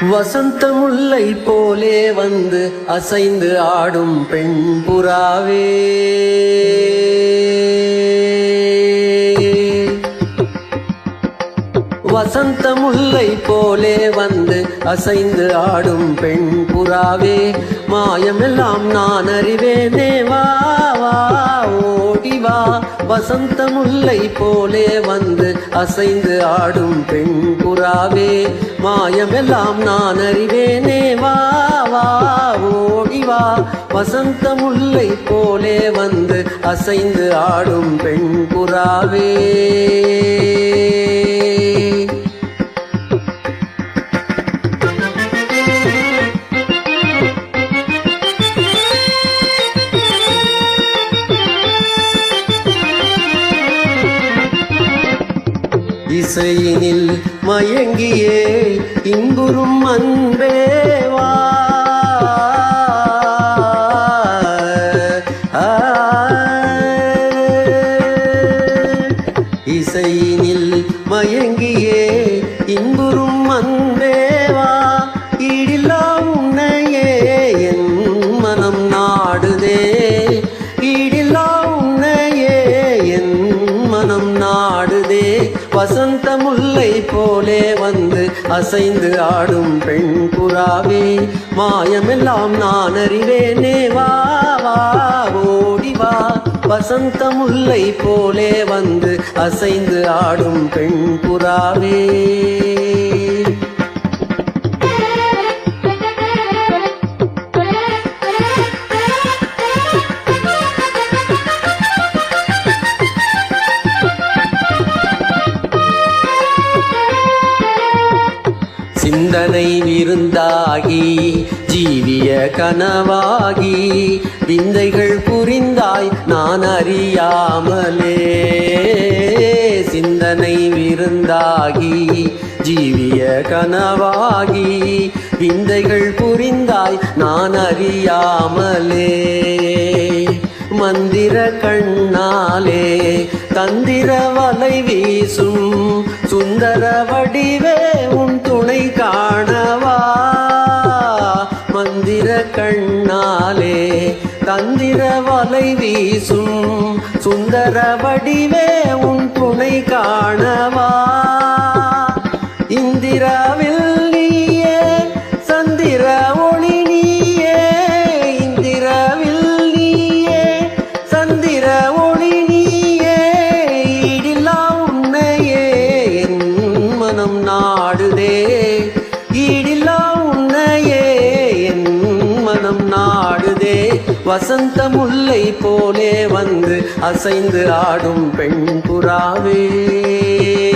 வசந்தமுல்லை போலே வந்து அசைந்து ஆடும் பெண் புறாவே. வசந்த முல்லை போலே வந்து அசைந்து ஆடும் பெண் புறாவே. மாயமெல்லாம் நான் அறிவேனே வா ஓடிவா வசந்த முல்லை போலே வந்து அசைந்து ஆடும் பெண் புறாவே. மாயமெல்லாம் நான் அறிவேனே வா ஓடிவா வசந்த முல்லை போலே வந்து அசைந்து ஆடும் பெண் புறாவே. இசையினில் மயங்கியே இங்குறும் அன்பேவா இசையினில் மயங்கியே இங்குறும் அன்பேவா ஈடில்லா உன்னையே என் மனம் நாடுதே. ஆடுதே வசந்த முல்லை போலே வந்து அசைந்து ஆடும் பெண் புறாவே. மாயமெல்லாம் நான் அறிவேனே. வா வா ஓடி வசந்த முல்லை போலே வந்து அசைந்து ஆடும் பெண் புறாவே. சிந்தனை விருந்தாகி ஜீவிய கனவாகி விந்தைகள் புரிந்தாய் நான் அறியாமலே. சிந்தனை விருந்தாகி ஜீவிய கனவாகி விந்தைகள் புரிந்தாய் நான் அறியாமலே. மந்திர கண்ணாலே தந்திர வலை வீசும் சுந்தர வடிவே உன் துணை காணவா? மந்திர கண்ணாலே தந்திர வலை வீசும். சுந்தர வடிவே உன் துணை காணவா? இந்திராவில் மனம் நாடுதே. வசந்த முல்லை போலே வந்து அசைந்து ஆடும் பெண் புறாவே.